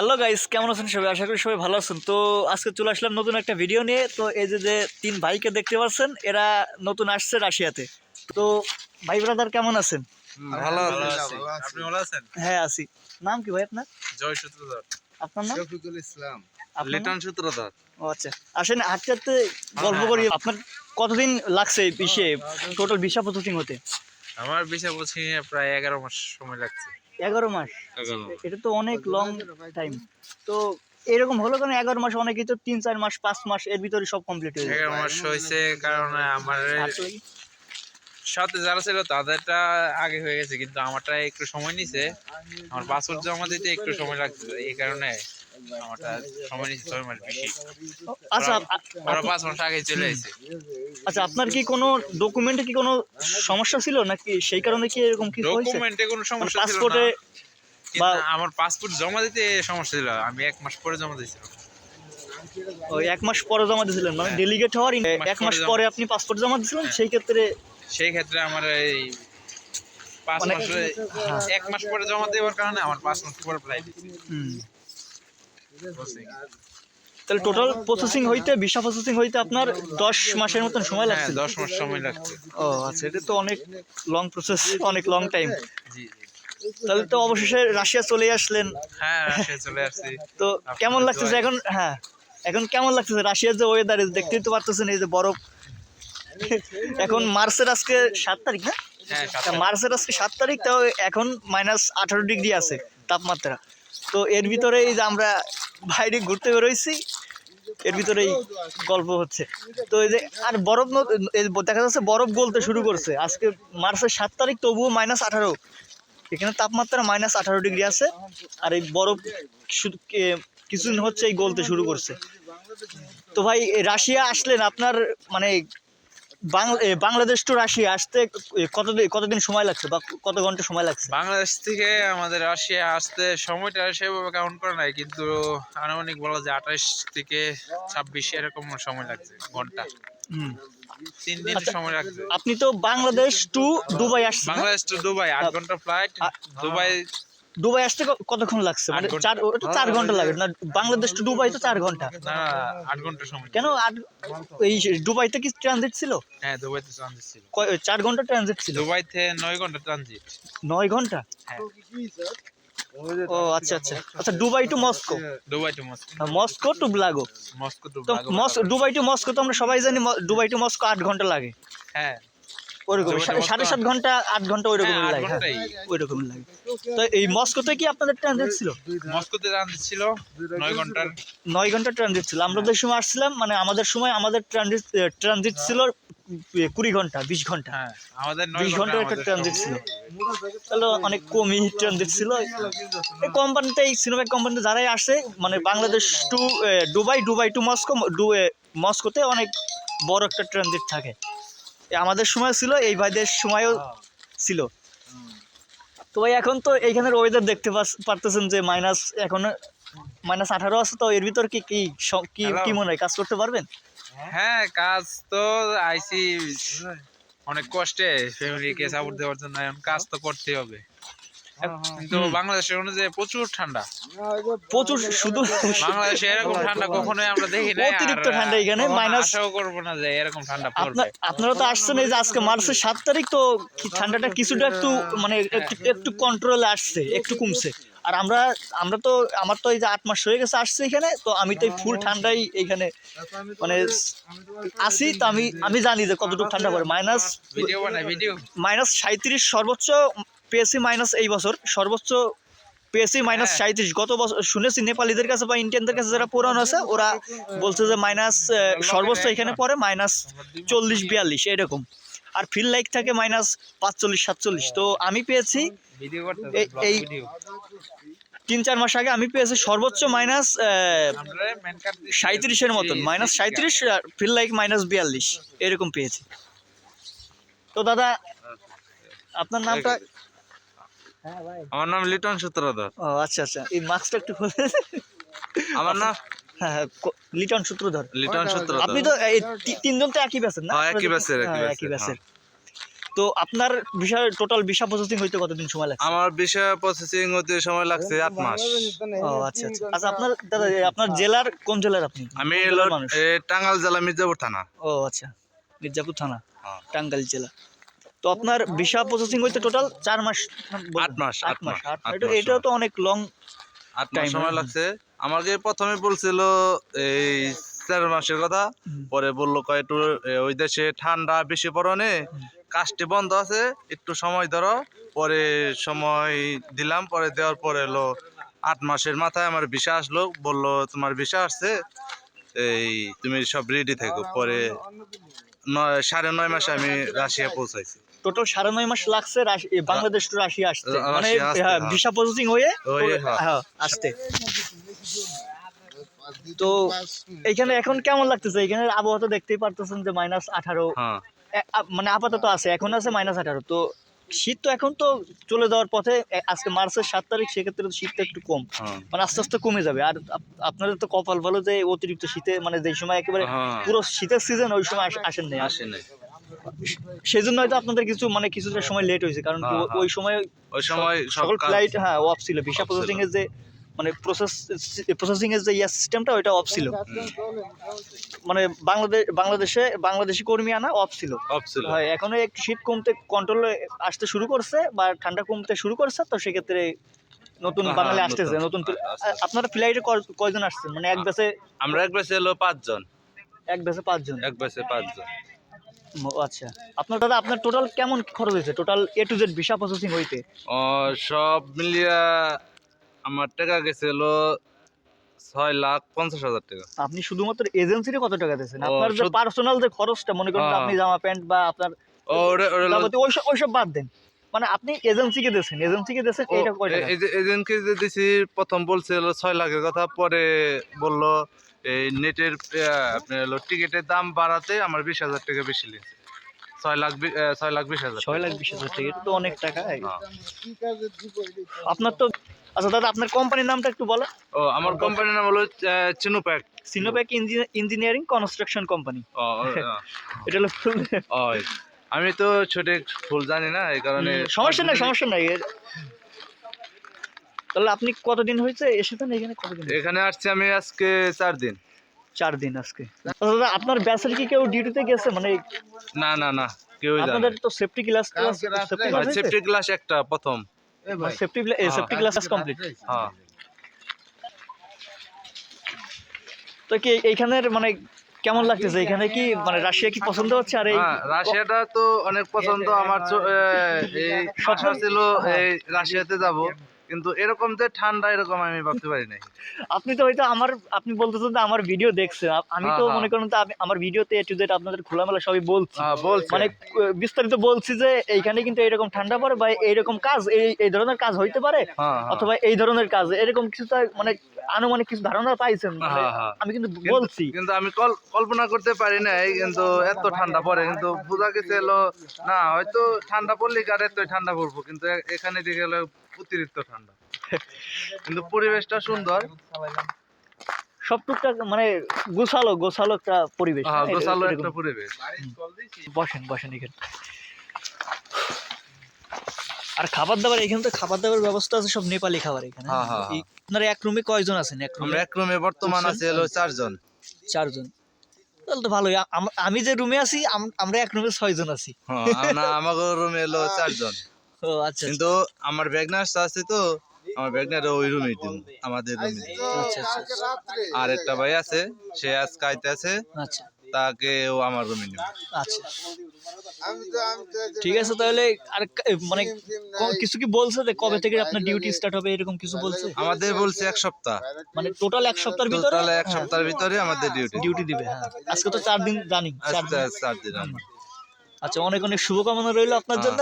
Hello guys কেমন আছেন সবাই? আশা করি সবাই ভালো আছেন। তো আজকে চলে আসলাম নতুন একটা ভিডিও নিয়ে। তো এই যে যে তিন ভাইকে দেখতে পাচ্ছেন এরা নতুন আসছে রাশিয়াতে। তো ভাই ব্রাদার কেমন আছেন? ভালো। আপনি ভালো আছেন? হ্যাঁ আছি। নাম কি ভাই আপনার? জয় সূত্রধর। আপনার নাম? শফিকুল ইসলাম? লিটন সূত্রধর। ও আচ্ছা। আসেন হাঁটতে হাঁটতে গল্প করি। আপনার কতদিন লাগছে এই পিসে টোটাল ভিসা প্রসেসিং হতে? আমার বিষয় বলছি প্রায় এগারো মাস সময় লাগছে। এগারো মাস। এটা তো অনেক লং টাইম তো এরকম হলো কেন? এগারো মাস অনেকেই তো তিন চার মাস পাঁচ মাস এর ভিতরে সব কমপ্লিট হয়ে এগারো মাস হয়েছে কারণ আমার সাথে যারা ছিল তাদেরটা আগে হয়ে গেছে কিন্তু আমারটা একটু সময় নিছে। আমার পাসপোর্ট জমা দিতে একটু সময় লাগছে এই কারণে। আমারটা সময় নিচ্ছে ছয় মাস বেশি। আচ্ছা আপ- আপ- ওরা পাঁচ মাস আগে চলে আসে। আচ্ছা আপনার কি কোনো ডকুমেন্টে কি কোনো সমস্যা ছিল? নাকি সেই কারণে কি এরকম কি হয়েছে? ডকুমেন্টে কোনো সমস্যা ছিল পাসপোর্টে না বা- আমার পাসপোর্ট জমা দিতে সমস্যা ছিল। আমি এক মাস পরে জমা দিয়েছিলাম। ওই এক মাস পরে জমা দিয়েছিলেন? মানে হ্যাঁ। ডেলিগেট হওয়ার এক মাস পরে আপনি পাসপোর্ট জমা দিয়েছিলেন? হ্যাঁ। সেই ক্ষেত্রে সেই ক্ষেত্রে আমার এই পাঁচ মানে- মাসে এক মাস পরে জমা দেওয়ার কারণে আমার পাঁচ মাস পরে হুম, তাহলে টোটাল প্রসেসিং হইতে ভিসা প্রসেসিং হইতে আপনার দশ মাসের মতন সময় হ্যাঁ লাগছে। দশ মাস সময় লাগছে। ও আচ্ছা এটা তো অনেক লং প্রসেস অনেক লং টাইম জি তাহলে তো অবশেষে রাশিয়া চলে আসলেন। হ্যাঁ রাশিয়া চলে আসছি। তো কেমন লাগতেছে। এখন? হ্যাঁ এখন কেমন লাগতেছে? রাশিয়ার যে ওয়েদার দেখতেই তো পারতেছেন এই যে বরফ। এখন মার্চের আজকে সাত তারিখ না? হ্যাঁ মার্চের আজকে সাত তারিখ তাও এখন মাইনাস আঠারো ডিগ্রি আছে তাপমাত্রা। তো এর ভিতরে এই যে আমরা বাইরে ঘুরতে বেরোইছি। এর ভিতরেই গল্প হচ্ছে। তো এই যে, আর বরফ দেখা যাচ্ছে বরফ গলতে শুরু করছে। আজকে মার্চের সাত তারিখ, তবুও মাইনাস আঠারো। এখানে তাপমাত্রা মাইনাস আঠারো ডিগ্রি আছে। আর এই বরফ কিছুদিন হচ্ছে এই গলতে শুরু করছে। তো ভাই রাশিয়া আসলেন আপনার মানে বাংলাদেশ টু রাশিয়া আসতে কতদিন কতদিন সময় লাগছে বা কত ঘণ্টা সময় লাগছে বাংলাদেশ থেকে আমাদের রাশিয়া আসতে সময়টা সেভাবে কাউন্ট করে নাই কিন্তু আনুমানিক বলা যায় আঠাশ থেকে ছাব্বিশ এরকম সময় লাগছে ঘণ্টা হুম। তিন দিন আচ্ছা। সময় লাগছে আপনি তো বাংলাদেশ টু দুবাই আসছেন বাংলাদেশ টু দুবাই আট ঘণ্টা ফ্লাইট দুবাই দুবাই আসতে কতক্ষণ লাগছে? মানে চার ওটা চার ঘণ্টা লাগে। না বাংলাদেশ টু দুবাই তো চার ঘণ্টা। আট ঘণ্টা সময়। কেন আট এই দুবাইতে কি ট্রানজিট ছিল? হ্যাঁ দুবাইতে ট্রানজিট ছিল। চার ঘণ্টা ট্রানজিট ছিল? দুবাইতে নয় ঘণ্টা ট্রানজিট নয় ঘণ্টা? হ্যাঁ। ও আচ্ছা আচ্ছা। আচ্ছা Dubai to Moscow Dubai to Moscow Moscow to ব্লাগো Moscow to মস দুবাই টু মস্কো তো আমরা সবাই জানি দুবাই টু মস্কো আট ঘণ্টা লাগে। হ্যাঁ। ওইরকম দুবাই to সা- সাড়ে সাত ঘণ্টা আট ঘণ্টা ওইরকম হ্যাঁ, লাগে হ্যাঁ, ওইরকম লাগে। তো এই মস্কোতে কি আপনাদের ট্রানজিট ছিল? মস্কোতে ট্রানজিট ছিল নয় ঘণ্টার। নয় ঘণ্টা ট্রানজিট ছিল। আমরা যে সময় আসছিলাম মানে আমাদের সময় আমাদের ট্রানজিট ট্রানজিট ছিল কুড়ি ঘণ্টা বিশ ঘণ্টা। হ্যাঁ আমাদের বিশ ঘণ্টার একটা ট্রানজিট ছিল। তাহলে অনেক কমই ট্রানজিট ছিল। এই কোম্পানিতে এই কোম্পানিতে যারাই আসে মানে Bangladesh to Dubai Dubai to Moscow মস্কোতে অনেক বড় একটা ট্রানজিট থাকে। আমাদের সময় ছিল এই ভাইদের সময়ও ছিল। তো ভাই এখন তো এইখানের ওয়েদার দেখতে পারতেছেন যে মাইনাস এখন মাইনাস আঠারো আছে তো এর ভিতর কি কি কি মনে হয় কাজ করতে পারবেন? হ্যাঁ। কাজ তো আইসি অনেক কষ্টে ফ্যামিলিকে সাপোর্ট দেওয়ার জন্য এখন কাজ তো করতেই হবে। কিন্তু বাংলাদেশের অনুযায়ী প্রচুর ঠান্ডা। প্রচুর শুধু বাংলাদেশে এরকম ঠান্ডা কখনোই আমরা দেখি না অতিরিক্ত ঠান্ডা এখানে, মাইনাস আশাও করব না যে এরকম ঠান্ডা পড়বে। আপনার আপনারা তো আসছেন এই যে আজকে মার্চের সাত তারিখ তো ঠান্ডাটা কিছুটা একটু মানে একটু একটু কন্ট্রোলে আসছে একটু কমছে। আর আমরা আমরা তো আমার তো এই যে আট মাস হয়ে গেছে আসছে এখানে তো আমি তো ফুল ঠান্ডাই এইখানে মানে আসি তো আমি আমি জানি যে কতটুকু ঠান্ডা পড়ে। মাইনাস ভিডিও মাইনাস সাঁত্রিশ সর্বোচ্চ পেয়েছি মাইনাস এই বছর সর্বোচ্চ পেয়েছি মাইনাস হ্যাঁ। সাঁত্রিশ গত বছর শুনেছি নেপালিদের কাছে বা ইন্ডিয়ানদের কাছে যারা পুরানো আছে ওরা বলছে যে মাইনাস সর্বোচ্চ এখানে পড়ে মাইনাস চল্লিশ বিয়াল্লিশ এরকম। আর ফিল লাইক থাকে মাইনাস পাঁচচল্লিশ সাতচল্লিশ। তো আমি পেয়েছি এই- তিন চার মাস আগে আমি পেয়েছি সর্বোচ্চ মাইনাস সাঁত্রিশের মতন মাইনাস সাঁত্রিশ ফিল লাইক মাইনাস বিয়াল্লিশ। এরকম পেয়েছি। তো দাদা আপনার নামটা? আমার নাম লিটন সূত্রধর। ও আচ্ছা আচ্ছা। এই মাস্কটা একটু আমার নাম হ্যাঁ হ্যাঁ লিটন সূত্রধর। লিটন সূত্রধর। আপনি তো তিনজন তো একই ব্যাচের না? হ্যাঁ, একই ব্যাচের, একই ব্যাচের, তো আপনার বিষয় টোটাল ভিসা প্রসেসিং হইতে কতদিন সময় লাগছে? আমার বিষয় প্রসেসিং হতে সময় লাগছে আট মাস। ও আচ্ছা আচ্ছা। আচ্ছা আপনার দাদা আপনার জেলার কোন জেলার আপনি? আমি টাঙ্গাইল জেলা মির্জাপুর থানা। ও আচ্ছা মির্জাপুর থানা। টাঙ্গাইল জেলা। তো আপনার ভিসা প্রসেসিং হইতে টোটাল চার মাস বললেন? আট মাস, আট আট মাস এটা- মাস এটাও তো অনেক লং আট মাস সময়। লাগছে। আমাকে প্রথমে বলছিল এই চার মাসের কথা পরে বলল কয় একটু ওই দেশে ঠান্ডা বেশি পরনে কাজটি বন্ধ আছে একটু সময় ধরো। পরে সময় দিলাম পরে দেওয়ার পরে এলো আট মাসের মাথায় আমার ভিসা আসলো বলল তোমার ভিসা আসছে? এই তুমি সব রেডি থাকো। পরে নয় সাড়ে নয় মাসে আমি রাশিয়া পৌঁছাইছি। টোটাল সাড়ে নয় মাস লাগছে বাংলাদেশ টু রাশিয়া আসতে। মানে। ভিসা প্রসেসিং হয়ে হয়ে, হ্যাঁ। হ্যাঁ আসতে। তো এখানে এখন কেমন লাগতেছে? এখানে আবহাওয়া তো দেখতেই পারতেছেন যে মাইনাস আঠারো। মানে আপাতত আছে এখন আছে মাইনাস আঠারো। তো শীত তো এখন তো চলে যাওয়ার পথে আজকে মার্চের সাত তারিখ সেক্ষেত্রে তো শীতটা একটু কম। মানে আস্তে আস্তে কমে যাবে। আর আপনাদের তো কপাল ভালো যে অতিরিক্ত শীতে মানে যে সময় একেবারে। পুরো শীতের সিজন ওই সময় আসেন নাই। আসে নাই। সেই জন্য হয়তো আপনাদের কিছু মানে কিছুটা সময় লেট হয়েছে কারণ কি হ্যাঁ, ওই সময় ওই সময় সকল ফ্লাইট হ্যাঁ অফ ছিল। ভিসা প্রসেসিং এর যে মানে প্রসেস প্রসেসিং এর যে ইয়া সিস্টেমটা ওইটা অফ ছিল। মানে বাংলাদেশ বাংলাদেশে বাংলাদেশি কর্মী আনা অফ ছিল। অফ ছিল। হয় এখনও একটু শীত কমতে কন্ট্রোল আসতে শুরু করছে বা ঠান্ডা কমতে শুরু করছে তো সেক্ষেত্রে নতুন হ্যাঁ, বাঙালি নতুন। আসতেছে নতুন আপনারা ফ্লাইটে কয়জন আসছেন? মানে এক বেসে আমরা এক বেসে এলো পাঁচজন। এক বেসে পাঁচজন। এক বেসে পাঁচজন। আচ্ছা। আপনার দাদা আপনার টোটাল কেমন খরচ হয়েছে? Total A to Z visa processing হইতে? সব মিলিয়া আমার টাকা গেছিল ছয় লাখ পঞ্চাশ হাজার টাকা। আপনি শুধুমাত্র এজেন্সিতে কত টাকা দিয়েছেন? আপনার যে পার্সোনাল যে খরচটা মনে করেন। আপনি জামা প্যান্ট বা আপনার ওইসব ওইসব বাদ দেন। মানে আপনি এজেন্সিকে দিয়েছেন? এজেন্সিকে দিয়েছেন? এইটা কয় টাকা? এই যে এজেন্টকে দিছি প্রথম বলছিল ছয় লাখের কথা পরে বলল নেটের আপনার হলো টিকিটের দাম বাড়াতে আমার বিশ হাজার টাকা বেশি লেগেছে। ছয় লাখ ছয় লাখ বিশ হাজার ছয় লাখ বিশ হাজার টাকা এটা তো অনেক টাকা হ্যাঁ। আপনার তো আচ্ছা দাদা আপনার কোম্পানির নামটা একটু বলেন। ও আমার কোম্পানির নাম হলো চিনুপ্যাক। Engineering construction company. এটা হলো আমি তো ছোট ফুল জানি না এই কারণে সমস্যা নাই সমস্যা নাই। তাহলে আপনি কতদিন হয়েছে? এসেছেন এখানে কতদিন এখানে আসছি আমি আজকে চার দিন। চার দিন আজকে। আচ্ছা দাদা আপনার ব্যাচের কি কেউ ডিউটিতে গেছে? মানে না না না জানে আপনাদের তো সেফটি ক্লাস সেফটি ক্লাস একটা প্রথম। সেফটি সেফটি ক্লাস কমপ্লিট হ্যাঁ তো কি এইখানের মানে কেমন লাগতেছে? এখানে কি মানে রাশিয়া কি পছন্দ হচ্ছে? আর এই হ্যাঁ রাশিয়াটা তো অনেক পছন্দ। আমার এই ছিল এই রাশিয়াতে যাব। কিন্তু এরকম যে ঠান্ডা এরকম আমি ভাবতে পারি নাই। আপনি তো হয়তো আমার আপনি বলতেছেন যে আমার ভিডিও দেখছেন। আমি তো হ্যাঁ, মনে করেন আমার ভিডিওতে এ টু জেড আপনাদের খোলামেলা সবই বলছি। হ্যাঁ, মানে বিস্তারিত বলছি যে এইখানে কিন্তু এরকম ঠান্ডা পড়ে বা এইরকম কাজ এই এই ধরনের কাজ হইতে পারে হ্যাঁ, হ্যাঁ। অথবা এই ধরনের কাজ এরকম কিছু তো মানে আনুমানিক কিছু ধারণা পাইছেন হ্যাঁ, হ্যাঁ। আমি কিন্তু বলছি। কিন্তু আমি কল্পনা করতে পারি নাই কিন্তু এত ঠান্ডা পড়ে কিন্তু বোঝা গেছে এলো না হয়তো ঠান্ডা পড়লে কার এত ঠান্ডা পড়ব কিন্তু এখানে দিকে গেলে অতিরিক্ত ঠান্ডা। কিন্তু পরিবেশটা সুন্দর। সব টুকটাক মানে গোছালো গোছালো একটা পরিবেশ হ্যাঁ, গোছালো একটা পরিবেশ। বসেন বসেন এখানে। আর খাবার দাবার এখানে তো খাবার দাবার ব্যবস্থা আছে সব নেপালি খাবার এখানে। হ্যাঁ, হ্যাঁ, আপনারা এক রুমে কয়জন আছেন? এক রুমে এক রুমে বর্তমান আছে হলো চারজন। চারজন। তাহলে তো ভালোই। আমি যে রুমে আছি আম- আমরা এক রুমে ছয়জন আছি। হ্যাঁ, না আমাকে রুমে এলো চারজন। ও আচ্ছা কিন্তু আমার ব্যাগনার্স আছে তো আমার ব্যাগনার ওই রুমে দিব আমাদের রুমে আচ্ছা আচ্ছা আচ্ছা, আর একটা ভাই আছে সে আজ কাইতে আছে আচ্ছা। তাকে ও আমার রুমে নিবে। আচ্ছা। ঠিক আছে তাহলে আর মানে কিছু কি বলছে যে কবে থেকে আপনার ডিউটি স্টার্ট হবে এরকম কিছু বলছে? আমাদের বলছে এক সপ্তাহ। মানে টোটাল এক সপ্তাহের ভিতরে? তাহলে এক সপ্তাহের ভিতরে আমাদের ডিউটি ডিউটি দিবে হ্যাঁ। আজকে তো চার দিন জানি চার আচ্ছা দিন। চার দিন। আমরা। আচ্ছা অনেক অনেক শুভকামনা রইল আপনার হ্যাঁ। জন্য।